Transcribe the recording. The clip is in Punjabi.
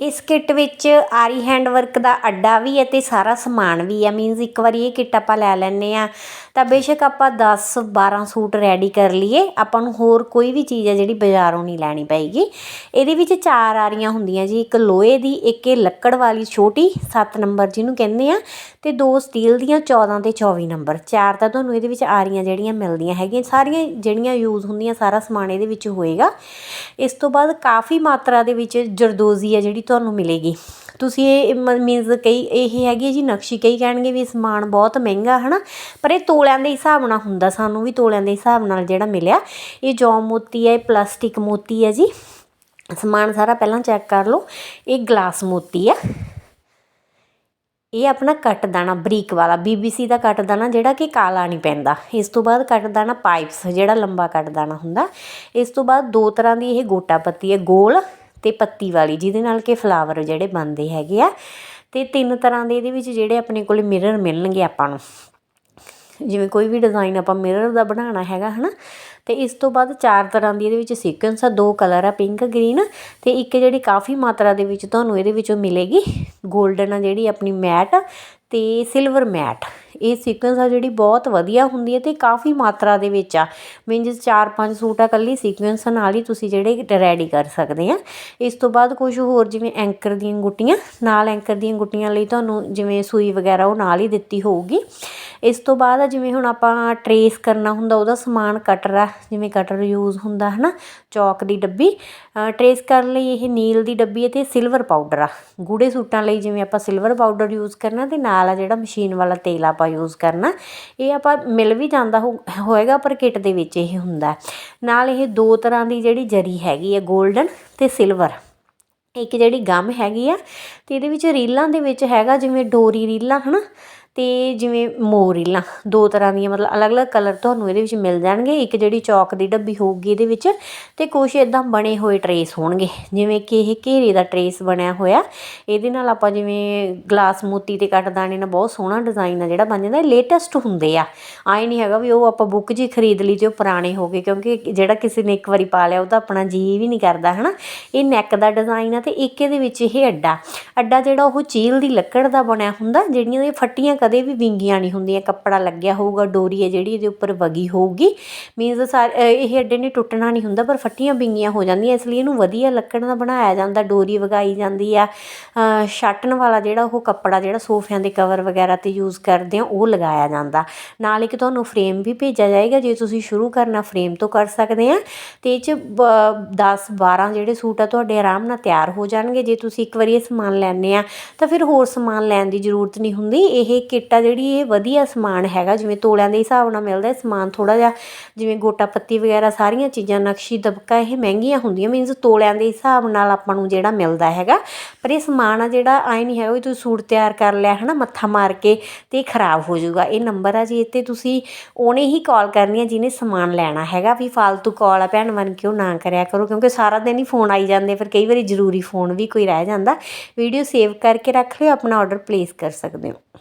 ਇਸ ਕਿੱਟ ਵਿੱਚ ਆਰੀ ਹੈਂਡ ਵਰਕ ਦਾ ਅੱਡਾ ਵੀ ਹੈ ਤੇ ਸਾਰਾ ਸਮਾਨ ਵੀ ਹੈ। ਮੀਨਸ ਇੱਕ ਵਾਰੀ ਇਹ ਕਿੱਟ ਆਪਾਂ ਲੈ ਲੈਂਦੇ ਆ ਤਾਂ ਬੇਸ਼ੱਕ ਆਪਾਂ 10 12 ਸੂਟ ਰੈਡੀ ਕਰ ਲਈਏ। ਆਪਾਂ ਨੂੰ ਹੋਰ ਕੋਈ ਵੀ ਚੀਜ਼ ਹੈ ਜਿਹੜੀ ਬਾਜ਼ਾਰੋਂ ਨਹੀਂ ਲੈਣੀ ਪਏਗੀ। ਇਹਦੇ ਵਿੱਚ ਚਾਰ ਆਰੀਆਂ ਹੁੰਦੀਆਂ ਜੀ। ਇੱਕ ਲੋਹੇ ਦੀ, ਇੱਕ ਇਹ ਲੱਕੜ ਵਾਲੀ ਛੋਟੀ 7 ਨੰਬਰ ਜਿਹਨੂੰ ਕਹਿੰਦੇ ਆ ਤੇ ਦੋ ਸਟੀਲ ਦੀਆਂ 14 ਤੇ 24 ਨੰਬਰ। ਚਾਰ ਤਾਂ ਤੁਹਾਨੂੰ ਇਹਦੇ ਵਿੱਚ ਆਰੀਆਂ ਜਿਹੜੀਆਂ ਮਿਲਦੀਆਂ ਹੈਗੀਆਂ। ਸਾਰੀਆਂ ਜਿਹੜੀਆਂ ਯੂਜ਼ ਹੁੰਦੀਆਂ, ਸਾਰਾ ਸਮਾਨ ਇਹਦੇ ਵਿੱਚ ਹੋਏਗਾ। ਇਸ ਤੋਂ ਬਾਅਦ ਕਾਫੀ ਮਾਤਰਾ ਦੇ ਵਿੱਚ ਜਰਦੋਜ਼ੀ ਹੈ ਜਿਹੜੀ ਤੁਹਾਨੂੰ ਮਿਲੇਗੀ। ਤੁਸੀਂ ਇਹ ਮੀਨਸ ਕਈ, ਇਹ ਹੈਗੀ ਜੀ ਨਕਸ਼ੀ, ਕਈ ਕਹਿਣਗੇ ਵੀ ਸਮਾਨ ਬਹੁਤ ਮਹਿੰਗਾ, ਹਨਾ? ਪਰ ਇਹ ਤੋਲਿਆਂ ਦੇ ਹਿਸਾਬ ਨਾਲ ਹੁੰਦਾ, ਸਾਨੂੰ ਵੀ ਤੋਲਿਆਂ ਦੇ ਹਿਸਾਬ ਨਾਲ ਜਿਹੜਾ ਮਿਲਿਆ। ਇਹ ਜੌ ਮੋਤੀ ਹੈ ਇਹ ਪਲਾਸਟਿਕ ਮੋਤੀ ਹੈ ਜੀ। ਸਮਾਨ ਸਾਰਾ ਪਹਿਲਾਂ ਚੈੱਕ ਕਰ ਲਓ। ਇਹ ਗਲਾਸ ਮੋਤੀ ਆ। ਇਹ ਆਪਣਾ ਕੱਟ ਦਾਣਾ ਬਰੀਕ ਵਾਲਾ BBC ਦਾ ਕੱਟ ਦਾਣਾ ਜਿਹੜਾ ਕਿ ਕਾਲਾ ਨਹੀਂ ਪੈਂਦਾ। ਇਸ ਤੋਂ ਬਾਅਦ ਕੱਟ ਦਾਣਾ ਪਾਈਪਸ, ਜਿਹੜਾ ਲੰਬਾ ਕੱਟ ਦਾਣਾ ਹੁੰਦਾ। ਇਸ ਤੋਂ ਬਾਅਦ ਦੋ ਤਰ੍ਹਾਂ ਦੀ ਇਹ ਗੋਟਾ ਪੱਤੀ ਹੈ ਗੋਲ। ਤੇ ਪੱਤੀ ਵਾਲੀ, ਜਿਹਦੇ ਨਾਲ ਕਿ ਫਲਾਵਰ ਜਿਹੜੇ ਬਣਦੇ ਹੈਗੇ ਆ ਅਤੇ ਤਿੰਨ ਤਰ੍ਹਾਂ ਦੇ ਇਹਦੇ ਵਿੱਚ ਜਿਹੜੇ ਆਪਣੇ ਕੋਲ ਮਿਰਰ ਮਿਲਣਗੇ ਆਪਾਂ ਨੂੰ। ਜਿਵੇਂ ਕੋਈ ਵੀ ਡਿਜ਼ਾਈਨ ਆਪਾਂ ਮਿਰਰ ਦਾ ਬਣਾਉਣਾ ਹੈਗਾ, ਹਨਾ? ਤੇ ਇਸ ਤੋਂ ਬਾਅਦ ਚਾਰ ਤਰ੍ਹਾਂ ਦੀ ਇਹਦੇ ਵਿੱਚ ਸੀਕੁਐਂਸ ਆ, ਦੋ ਕਲਰ ਆ ਪਿੰਕ ਗ੍ਰੀਨ ਤੇ ਇੱਕ ਜਿਹੜੀ ਕਾਫੀ ਮਾਤਰਾ ਦੇ ਵਿੱਚ ਤੁਹਾਨੂੰ ਇਹਦੇ ਵਿੱਚੋਂ ਮਿਲੇਗੀ 골ਡਨ ਆ ਜਿਹੜੀ ਆਪਣੀ ਮੈਟ ਤੇ ਸਿਲਵਰ ਮੈਟ ਇਹ ਸੀਕੁਐਂਸ ਆ ਜਿਹੜੀ ਬਹੁਤ ਵਧੀਆ ਹੁੰਦੀ ਹੈ ਤੇ ਕਾਫੀ ਮਾਤਰਾ ਦੇ ਵਿੱਚ ਆ। ਮੀਨਸ 4-5 ਸੂਟ ਆ ਕੱਲੀ ਸੀਕੁਐਂਸ ਨਾਲ ਹੀ ਤੁਸੀਂ ਜਿਹੜੇ ਰੈਡੀ ਕਰ ਸਕਦੇ ਆ। ਇਸ ਤੋਂ ਬਾਅਦ ਕੁਝ ਹੋਰ ਜਿਵੇਂ ਐਂਕਰ ਦੀਆਂ ਗੁੱਟੀਆਂ, ਨਾਲ ਐਂਕਰ ਦੀਆਂ ਗੁੱਟੀਆਂ ਲਈ ਤੁਹਾਨੂੰ ਜਿਵੇਂ ਸੂਈ ਵਗੈਰਾ ਉਹ ਨਾਲ ਹੀ ਦਿੱਤੀ ਹੋਊਗੀ। ਇਸ ਤੋਂ ਬਾਅਦ ਆ ਜਿਵੇਂ ਹੁਣ ਆਪਾਂ ਟਰੇਸ ਕਰਨਾ ਹੁੰਦਾ, ਉਹਦਾ ਸਮਾਨ ਕਟਰ ਆ, ਜਿਵੇਂ ਕਟਰ ਯੂਜ਼ ਹੁੰਦਾ ਹੈ ਨਾ ਚੌਕ ਦੀ ਡੱਬੀ ਟਰੇਸ ਕਰਨ ਲਈ ਇਹ ਨੀਲ ਦੀ ਡੱਬੀ ਹੈ ਤੇ ਸਿਲਵਰ ਪਾਊਡਰ ਆ। ਗੂੜੇ ਸੂਟਾਂ ਲਈ ਜਿਵੇਂ ਆਪਾਂ ਸਿਲਵਰ ਪਾਊਡਰ ਯੂਜ਼ ਕਰਨਾ ਤੇ ਨਾਲ ਆ ਜਿਹੜਾ ਮਸ਼ੀਨ ਵਾਲਾ ਤੇਲ ਆਪਾਂ ਯੂਜ਼ ਕਰਨਾ, ਇਹ ਆਪਾਂ ਮਿਲ ਵੀ ਜਾਂਦਾ ਹੋਏਗਾ ਪਰ ਕਿਟ ਦੇ ਵਿੱਚ ਇਹ ਹੁੰਦਾ। ਨਾਲ ਇਹ ਦੋ ਤਰ੍ਹਾਂ ਦੀ ਜਿਹੜੀ ਜਰੀ ਹੈਗੀ ਹੈ 골ਡਨ ਤੇ ਸਿਲਵਰ ਇੱਕ ਜਿਹੜੀ ਗਮ ਹੈਗੀ ਆ, ਤੇ ਇਹਦੇ ਵਿੱਚ ਰੀਲਾਂ ਦੇ ਵਿੱਚ ਹੈਗਾ ਜਿਵੇਂ ਡੋਰੀ ਰੀਲਾਂ ਹਨਾ ਅਤੇ ਜਿਵੇਂ ਮੋਰੀਲਾਂ, ਦੋ ਤਰ੍ਹਾਂ ਦੀਆਂ ਮਤਲਬ ਅਲੱਗ-ਅਲੱਗ ਕਲਰ ਤੁਹਾਨੂੰ ਇਹਦੇ ਵਿੱਚ ਮਿਲ ਜਾਣਗੇ। ਇੱਕ ਜਿਹੜੀ ਚੌਕ ਦੀ ਡੱਬੀ ਹੋਊਗੀ ਇਹਦੇ ਵਿੱਚ ਅਤੇ ਕੁਛ ਇੱਦਾਂ ਬਣੇ ਹੋਏ ਟਰੇਸ ਹੋਣਗੇ। ਜਿਵੇਂ ਕਿ ਇਹ ਘੇਰੇ ਦਾ ਟਰੇਸ ਬਣਿਆ ਹੋਇਆ। ਇਹਦੇ ਨਾਲ ਆਪਾਂ ਜਿਵੇਂ ਗਲਾਸ ਮੋਤੀ ਤੇ ਕੱਟ ਦਾਣੇ ਨਾਲ ਬਹੁਤ ਸੋਹਣਾ ਡਿਜ਼ਾਈਨ ਆ ਜਿਹੜਾ ਬਣ ਜਾਂਦਾ। ਇਹ ਲੇਟੈਸਟ ਹੁੰਦੇ ਆ। ਆਏ ਨਹੀਂ ਹੈਗਾ ਵੀ ਉਹ ਆਪਾਂ ਬੁੱਕ ਜੀ ਖਰੀਦ ਲਈ ਤੇ ਉਹ ਪੁਰਾਣੇ ਹੋ ਗਏ, ਕਿਉਂਕਿ ਜਿਹੜਾ ਕਿਸੇ ਨੇ ਇੱਕ ਵਾਰੀ ਪਾ ਲਿਆ ਉਹ ਤਾਂ ਆਪਣਾ ਜੀ ਵੀ ਨਹੀਂ ਕਰਦਾ, ਹਨਾ? ਇਹ ਨੈਕ ਦਾ ਡਿਜ਼ਾਈਨ ਆ ਤੇ ਇੱਕ ਇਹਦੇ ਵਿੱਚ ਇਹ ਅੱਡਾ। ਅੱਡਾ ਜਿਹੜਾ ਉਹ ਚੀਲ ਦੀ ਲੱਕੜ ਦਾ ਬਣਿਆ ਹੁੰਦਾ, ਜਿਹੜੀਆਂ ਇਹ ਫੱਟੀਆਂ ਕਦੇ ਵੀ ਵਿੰਗੀਆਂ ਨਹੀਂ ਹੁੰਦੀਆਂ, ਕੱਪੜਾ ਲੱਗਿਆ ਹੋਊਗਾ, ਡੋਰੀ ਹੈ ਜਿਹੜੀ ਇਹਦੇ ਉੱਪਰ ਵਗੀ ਹੋਊਗੀ। ਮੀਨਸ ਇਹ ਅੱਡੇ ਨੇ ਟੁੱਟਣਾ ਨਹੀਂ ਹੁੰਦਾ, ਪਰ ਫੱਟੀਆਂ ਵਿੰਗੀਆਂ ਹੋ ਜਾਂਦੀਆਂ, ਇਸ ਲਈ ਇਹਨੂੰ ਵਧੀਆ ਲੱਕੜ ਦਾ ਬਣਾਇਆ ਜਾਂਦਾ, ਡੋਰੀ ਵਗਾਈ ਜਾਂਦੀ ਆ। ਛਾਟਣ ਵਾਲਾ ਜਿਹੜਾ ਉਹ ਕੱਪੜਾ, ਜਿਹੜਾ ਸੋਫਿਆਂ ਦੇ ਕਵਰ ਵਗੈਰਾ ਤੇ ਯੂਜ਼ ਕਰਦੇ ਆ, ਉਹ ਲਗਾਇਆ ਜਾਂਦਾ। ਨਾਲ ਇੱਕ ਤੁਹਾਨੂੰ ਫਰੇਮ ਵੀ ਭੇਜਿਆ ਜਾਏਗਾ, ਜੇ ਤੁਸੀਂ ਸ਼ੁਰੂ ਕਰਨਾ, ਫਰੇਮ ਤੋਂ ਕਰ ਸਕਦੇ ਆ। ਤੇ ਇਹ ਚ 10 12 ਜਿਹੜੇ ਸੂਟ ਆ, ਤੁਹਾਡੇ ਆਰਾਮ ਨਾਲ ਤਿਆਰ ਹੋ ਜਾਣਗੇ। ਜੇ ਤੁਸੀਂ ਇੱਕ ਵਾਰੀ ਇਹ ਸਮਾਨ ਲੈਣੇ ਆ, ਤਾਂ ਫਿਰ ਹੋਰ ਸਮਾਨ ਲੈਣ ਦੀ ਜ਼ਰੂਰਤ ਨਹੀਂ ਹੁੰਦੀ। ਇਹ ਕਿੱਟ ਆ ਜਿਹੜੀ ਇਹ ਵਧੀਆ ਸਮਾਨ ਹੈਗਾ, ਜਿਵੇਂ ਤੋਲਿਆਂ ਦੇ ਹਿਸਾਬ ਨਾਲ ਮਿਲਦਾ ਸਮਾਨ ਥੋੜਾ ਜਿਹਾ, ਜਿਵੇਂ ਗੋਟਾ ਪੱਤੀ ਵਗੈਰਾ ਸਾਰੀਆਂ ਚੀਜ਼ਾਂ, ਨਕਸ਼ੀ ਦਬਕਾ ਇਹ ਮਹਿੰਗੀਆਂ ਹੁੰਦੀਆਂ ਮੀਨਸ ਤੋਲਿਆਂ ਦੇ ਹਿਸਾਬ ਨਾਲ ਆਪਾਂ ਨੂੰ ਜਿਹੜਾ ਮਿਲਦਾ ਹੈਗਾ। ਪਰ ਇਹ ਸਮਾਨ ਆ ਜਿਹੜਾ ਆਏ ਨਹੀਂ ਹੈਗਾ ਵੀ ਤੁਸੀਂ ਸੂਟ ਤਿਆਰ ਕਰ ਲਿਆ, ਹਨਾ, ਮੱਥਾ ਮਾਰ ਕੇ ਤੇ ਖਰਾਬ ਹੋ ਜਾਊਗਾ। ਇਹ ਨੰਬਰ ਆ ਜੀ, ਇੱਥੇ ਤੁਸੀਂ ਉਹਨੇ ਹੀ ਕਾਲ ਕਰਨੀ ਆ ਜਿਹਨੇ ਸਮਾਨ ਲੈਣਾ ਹੈਗਾ, ਵੀ ਫालतू ਕਾਲ ਆ, ਭੈਣ ਬਣ ਕੇ ਉਹ ਨਾ ਕਰਿਆ ਕਰੋ, ਕਿਉਂਕਿ ਸਾਰਾ ਦਿਨ ਹੀ ਫੋਨ ਆਈ ਜਾਂਦੇ, ਫਿਰ ਕਈ ਵਾਰੀ ਜ਼ਰੂਰੀ ਫੋਨ ਵੀ ਕੋਈ ਰਹਿ ਜਾਂਦਾ। ਵੀਡੀਓ ਸੇਵ ਕਰਕੇ ਰੱਖ ਲਿਓ, ਆਪਣਾ ਆਰਡਰ ਪਲੇਸ ਕਰ ਸਕਦੇ ਹੋ।